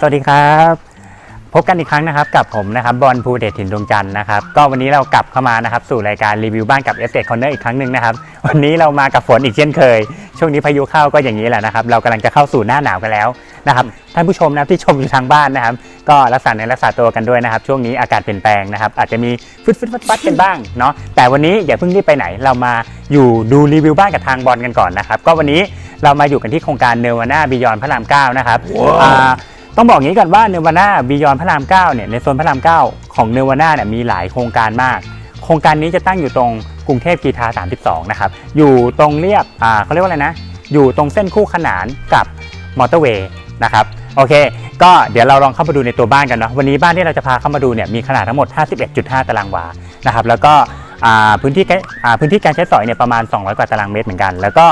สวัสดีครับ พบกันอีกครั้งนะครับกับผมนะครับบอลภูเดชถิ่นดวงจันทร์นะครับก็วันนี้เรากลับเข้ามานะครับสู่รายการรีวิวบ้านกับเอสเต c คอนเนอร์อีกครั้งหนึ่งนะครับวันนี้เรามากับฝนอีกเช่นเคย ช่วงนี้พายุเข้าก็อย่างนี้แหละนะครับเรากำลังจะเข้าสู่หน้าหนาวกันแล้วนะครับท่านผู้ชมนะครับที่ชมอยู่ทางบ้านนะครับ ก็รักษาเนื้อรักษาตัวกันด้วยนะครับ ช่วงนี้อากาศเปลี่ยนแปลงนะครับ อาจจะมีฟึดฟึดฟัดฟัดกันบ้างเนาะแต่วันนี้อย่าเพิ่งรีบไปไหนเรามาอยู่ดูรีวิวบ้านกับทางบอลกันก่อนนะครับก็วันนี้เรามาอยู่กันที่โครงการเนวาน่าบิยอนพระรามเก้านะครับอ่า ต้องบอกอย่างนี้ก่อนว่าเนวาน่าบิยอนพระรามเก้าเนี่ยในโซนพระรามเก้าของเนวาน่าเนี่ยมีหลายโครงการมาก โครงการนี้จะตั้งอยู่ตรงกรุงเทพกีทา 32 นะครับ อยู่ตรงเรียบอ่าเขาเรียกว่าอะไรนะ อยู่ตรงเส้นคู่ขนานกับมอเตอร์เวย์นะครับโอเค ก็เดี๋ยวเราลองเข้ามาดูในตัวบ้านกันเนาะวันนี้บ้านที่เราจะพาเข้ามาดูเนี่ยมีขนาดทั้งหมด 51.5 ตารางวานะครับแล้วก็อ่าพื้นที่แกอ่าพื้นที่การใช้สอยเนี่ยประมาณ 200 กว่าตารางเมตรเหมือนกัน แล้วก็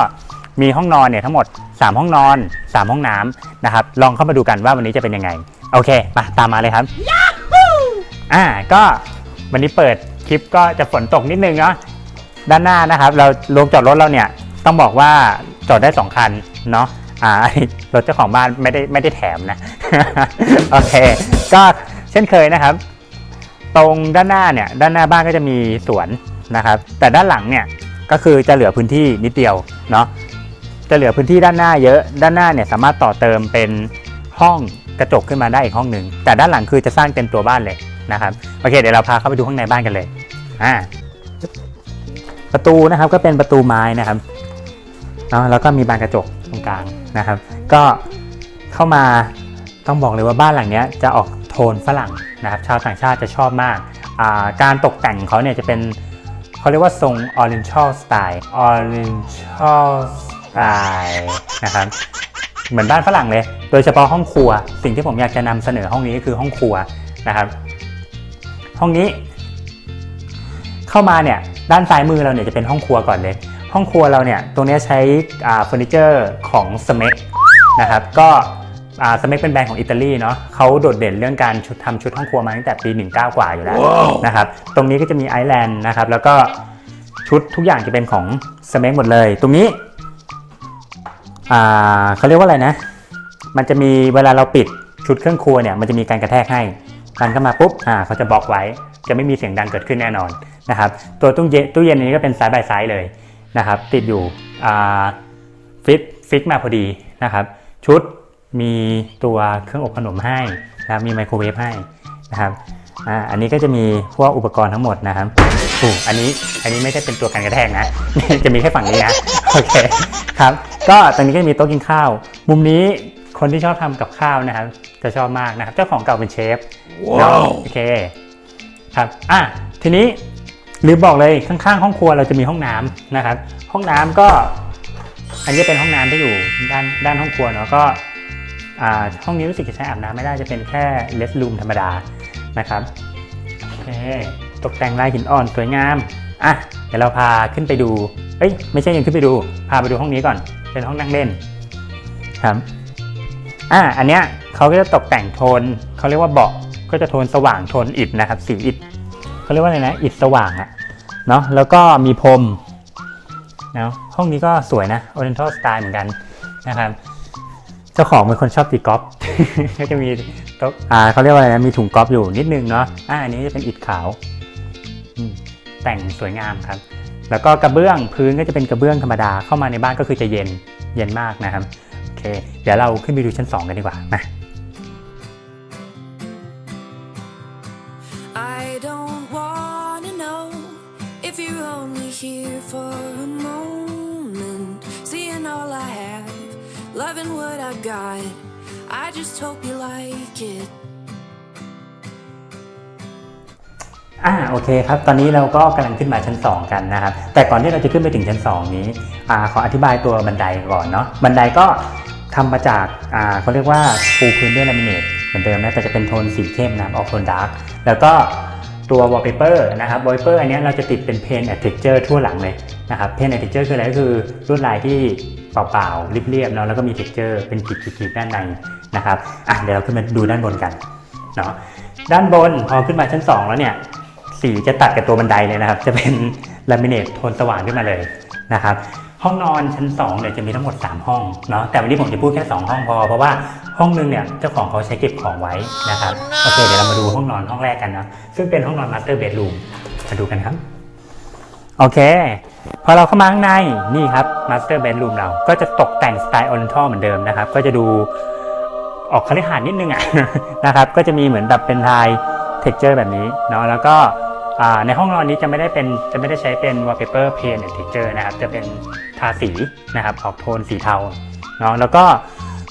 มีห้องนอนเนี่ยทั้งหมด 3 ห้องนอน 3 ห้องน้ำนะครับ ลองเข้ามาดูกันว่าวันนี้จะเป็นยังไง โอเคมาตามมาเลยครับ อ่าก็วันนี้เปิดคลิปก็จะฝนตกนิดนึงเนาะด้านหน้านะครับ เราลงจอดรถเราเนี่ยต้องบอกว่าจอดได้ 2 คันเนาะอ่ารถเจ้าของบ้านไม่ได้ไม่ได้แถมนะ โอเค ก็เช่นเคยนะครับ ตรงด้านหน้าเนี่ยด้านหน้าบ้านก็จะมีสวนนะครับ แต่ด้านหลังเนี่ยก็คือจะเหลือพื้นที่นิดเดียวเนาะ จะเหลือพื้นที่ด้านหน้าเยอะด้านหน้าเนี่ยสามารถต่อเติมเป็นห้องกระจกขึ้นมาได้อีกห้องหนึ่งแต่ด้านหลังคือจะสร้างเต็มตัวบ้านเลยนะครับโอเคเดี๋ยวเราพาเข้าไปดูข้างในบ้านกันเลยอ่าประตูนะครับก็เป็นประตูไม้นะครับเนาะแล้วก็มีบานกระจกตรงกลางนะครับ ก็เข้ามาต้องบอกเลยว่าบ้านหลังนี้จะออกโทนฝรั่งนะครับ ชาวต่างชาติจะชอบมากาการตกแต่งเขาเนี่ยจะเป็นเขาเรียกว่าทรง Oriental Style Oriental ะครับ เหมือนบ้านฝรั่งเลย โดยเฉพาะห้องครัว สิ่งที่ผมอยากจะนำเสนอห้องนี้ก็คือห้องครัวนะครับ ห้องนี้ เข้ามาเนี่ยด้านซ้ายมือเราเนี่ยจะเป็นห้องครัวก่อนเลย ห้องครัวเราเนี่ยตรงเนี้ยใช้อ่าเฟอร์นิเจอร์ของสเม k นะครับ ก็สเม k เป็นแบรนด์ของอิตาลีเนาะเขาโดดเด่นเรื่องการชุดทำชุดห้องครัวมาตั้งแต่ปี 19 กว่าอยู่แล้วนะครับ ตรงนี้ก็จะมีไอแลนด์นะครับ แล้วก็ชุดทุกอย่างจะเป็นของสเม k หมดเลย ตรงนี้ อ่าเขาเรียกว่าอะไรนะ มันจะมีเวลาเราปิดชุดเครื่องครัวเนี่ยมันจะมีการกระแทกให้ดันเข้ามาปุ๊บอ่าเขาจะบล็อกไว้ จะไม่มีเสียงดังเกิดขึ้นแน่นอนนะครับ ตัวตู้เย็นตู้เย็นนี้ก็เป็นไซส์บายไซส์เลยนะครับ ติดอยู่อ่าฟิตฟิกมาพอดีนะครับ ชุดมีตัวเครื่องอบขนมให้นะครับมีไมโครเวฟให้นะครับอ่าอันนี้ก็จะมีพวกอุปกรณ์ทั้งหมดนะครับ อู้อันนี้อันนี้ไม่ได้เป็นตัวกันกระแทกนะ จะมีแค่ฝั่งนี้นะ โอเคครับ ก็ตรงนี้ก็จะมีโต๊ะกินข้าว มุมนี้คนที่ชอบทำกับข้าวนะครับ จะชอบมากนะครับ เจ้าของเก่าเป็นเชฟเนาะโอเคครับอะทีนี้ลืมบอกเลยข้างๆ ห้องครัวเราจะมีห้องน้ำนะครับ ห้องน้ำก็ อันนี้เป็นห้องน้ำที่อยู่ด้านด้านห้องครัวเนาะก็อ่าห้องนี้รู้สึกจะใช้อาบน้ำไม่ได้จะเป็นแค่เลสรูมธรรมดานะครับโอเค ตกแต่งลายหินอ่อนสวยงาม อะ เดี๋ยวเราพาขึ้นไปดู เอ้ย ไม่ใช่ยังขึ้นไปดู พาไปดูห้องนี้ก่อน เป็นห้องนั่งเล่น ครับ อะ อันเนี้ยเขาก็จะตกแต่งโทน เขาเรียกว่าเบาะ ก็จะโทนสว่างโทนอิฐนะครับ สีอิฐเขาเรียกว่าอะไรนะ อิฐสว่างอะเนาะ แล้วก็มีพรมนะห้องนี้ก็สวยนะ Oriental Style เหมือนกันนะครับเจ้าของเป็นคนชอบตีกอล์ฟก็จะมีโต๊ะอ่าเขาเรียกว่าอะไรนะ มีถุงกอล์ฟอยู่นิดนึงเนาะ อ่าอันนี้จะเป็นอิฐขาว แต่งสวยงามครับ แล้วก็กระเบื้องพื้นก็จะเป็นกระเบื้องธรรมดาเข้ามาในบ้านก็คือจะเย็นเย็นมากนะครับโอเค เดี๋ยวเราขึ้นไปดูชั้น 2 กันดีกว่านะ I don't wanna know if you're only here for a moment. Seeing all I have, loving what I got. I just hope you like it. อ่าโอเคครับ ตอนนี้เราก็กำลังขึ้นมาชั้น 2 กันนะครับ แต่ก่อนที่เราจะขึ้นไปถึงชั้น 2 นี้อ่าขออธิบายตัวบันไดก่อนเนาะบันไดก็ทำมาจากอ่าเขาเรียกว่าปูพื้นด้วยลามิเนตเหมือนเดิมนะแต่จะเป็นโทนสีเข้มนะออกโทนดาร์กแล้วก็ตัว wallpaper นะครับ wallpaper อันนี้เราจะติดเป็น paint and texture ทั่วหลังเลยนะครับ paint and texture คืออะไรก็คือลวดลายที่เปล่าๆเรียบๆเนาะแล้วก็มี texture เป็นขีดๆๆด้านในนะครับอะเดี๋ยวเราขึ้นมาดูด้านบนกันเนาะด้านบนพอขึ้นมาชั้น 2 แล้วเนี่ย สีจะตัดกับตัวบันไดเลยนะครับ จะเป็นลามิเนตโทนสว่างขึ้นมาเลยนะครับ ห้องนอนชั้น2เนี่ยจะมีทั้งหมด 3 ห้องเนาะแต่วันนี้ผมจะพูดแค่ 2 ห้องพอเพราะว่าห้องนึงเนี่ยเจ้าของเขาใช้เก็บของไว้นะครับโอเคเดี๋ยวเรามาดูห้องนอนห้องแรกกันนะซึ่งเป็นห้องนอนมาสเตอร์เบดรูมมาดูกันครับโอเค พอเราเข้ามาข้างในนี่ครับมาสเตอร์เบดรูมเราก็จะตกแต่งสไตล์ออ i ิ n ทัลเหมือนเดิมนะครับ ก็จะดูออกคฤหาสน์นิดนึงอะนะครับ ก็จะมีเหมือนแบบเป็นลาย ท็กเจอร์แบบนี้เนาะแล้วก็ในห้องนอนนี้จะไม่ได้เป็นจะไม่ได้ใช้เป็น wallpaper paint and texture นะครับจะเป็นทาสีนะครับออกโทนสีเทาเนาะแล้วก็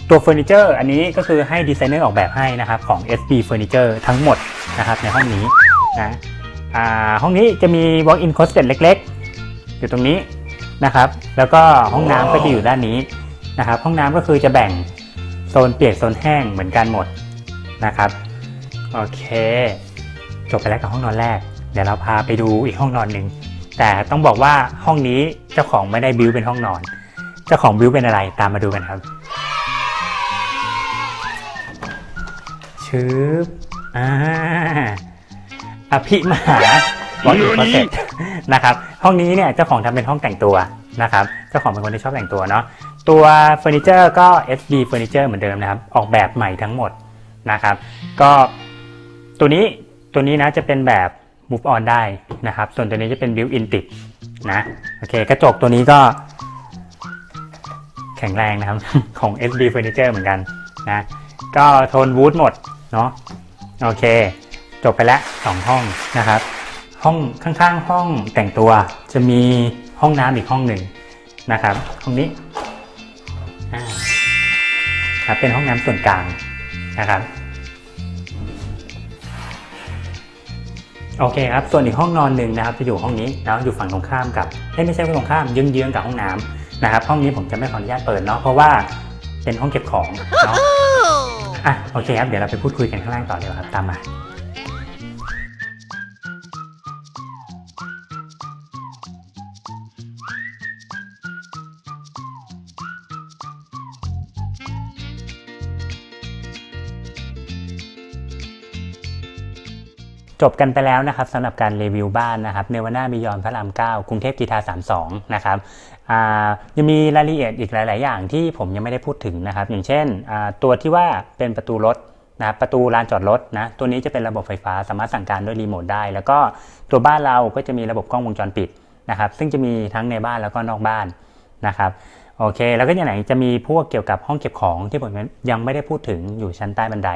ตัวเฟอร์นิเจอร์อันนี้ก็คือให้ดีไซเนอร์ออกแบบให้นะครับของ SB Furniture ทั้งหมดนะครับในห้องนี้นะห้องนี้จะมี walk-in closet เล็กๆ อยู่ตรงนี้นะครับ แล้วก็ห้องน้ำก็จะอยู่ด้านนี้นะครับ ห้องน้ำก็คือจะแบ่งโซนเปียกโซนแห้งเหมือนกันหมดนะครับ โอเค บไปแล้วกับห้องนอนแรก เดี๋ยวเราพาไปดูอีกห้องนอนหนึ่งแต่ต้องบอกว่าห้องนี้เจ้าของไม่ได้บิวเป็นห้องนอน เจ้าของบิวเป็นอะไรตามมาดูกันครับชืบอ่าอภิมหาวอตคอนเซ็ปนะครับห้องนี้เนี่ยเจ้าของทำเป็นห้องแต่งตัวนะครับเจ้าของเป็นคนที่ชอบแต่งตัวเนาะตัวเฟอร์นิเจอร์ก็ SD เฟอร์นิเจอร์เหมือนเดิมนะครับออกแบบใหม่ทั้งหมดนะครับ ก็ตัวนี้ ตัวนี้นะจะเป็นแบบ move on ได้นะครับ ส่วนตัวนี้จะเป็น built in ติดนะโอเคกระจกตัวนี้ก็ แข็งแรงนะครับ ของ SD Furniture เหมือนกันนะก็โทนวูดหมดเนาะโอเค จบไปแล้วสองห้องนะครับ ห้องข้างๆ ห้องแต่งตัวจะมีห้องน้ำอีกห้องหนึ่งนะครับห้องนี้ครับเป็นห้องน้ำส่วนกลางนะครับ โอเคครับ ส่วนอีกห้องนอนหนึ่งนะครับจะอยู่ห้องนี้นะอยู่ฝั่งตรงข้ามกับเอ้ยไม่ใช่ฝั่งตรงข้ามเยื้องๆกับห้องน้ำนะครับ ห้องนี้ผมจะไม่ขออนุญาตเปิดเนาะเพราะว่าเป็นห้องเก็บของเนาะอะโอเคครับเดี๋ยวเราไปพูดคุยกันข้างล่างต่อเลยครับตามมา จบกันไปแล้วนะครับสำหรับการรีวิวบ้านนะครับเนวาน่าบิยอนพระราม9กรุงเทพกีทา32นะครับยังมีรายละเอียดอีกหลาย ๆ อย่างที่ผมยังไม่ได้พูดถึงนะครับ อย่างเช่นตัวที่ว่าเป็นประตูรถนะประตูลานจอดรถนะตัวนี้จะเป็นระบบไฟฟ้าสามารถสั่งการด้วยรีโมทได้ แล้วก็ตัวบ้านเราก็จะมีระบบกล้องวงจรปิดนะครับ ซึ่งจะมีทั้งในบ้านแล้วก็นอกบ้านนะครับโอเค แล้วก็อย่างไหนจะมีพวกเกี่ยวกับห้องเก็บของที่ผมยังไม่ได้พูดถึงอยู่ชั้นใต้บันได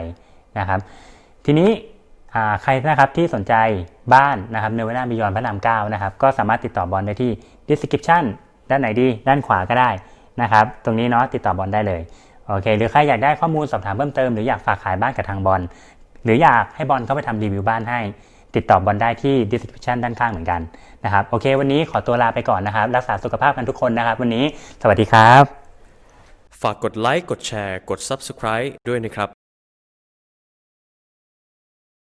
นะครับ ทีนี้ ใครนะครับที่สนใจบ้านนะครับในเวลาบิยอนพระรามเก้านะครับก็สามารถติดต่อบอลได้ที่ description ด้านไหนดี ด้านขวาก็ได้นะครับ ตรงนี้เนาะติดต่อบอลได้เลยโอเค หรือใครอยากได้ข้อมูลสอบถามเพิ่มเติมหรืออยากฝากขายบ้านกับทางบอลหรืออยากให้บอลเข้าไปทำรีวิวบ้านให้ ติดต่อบอลได้ที่ description ด้านข้างเหมือนกันนะครับโอเค วันนี้ขอตัวลาไปก่อนนะครับ รักษาสุขภาพกันทุกคนนะครับ วันนี้สวัสดีครับ ฝากกดไลค์กดแชร์ กด Subscribe ด้วยนะครับ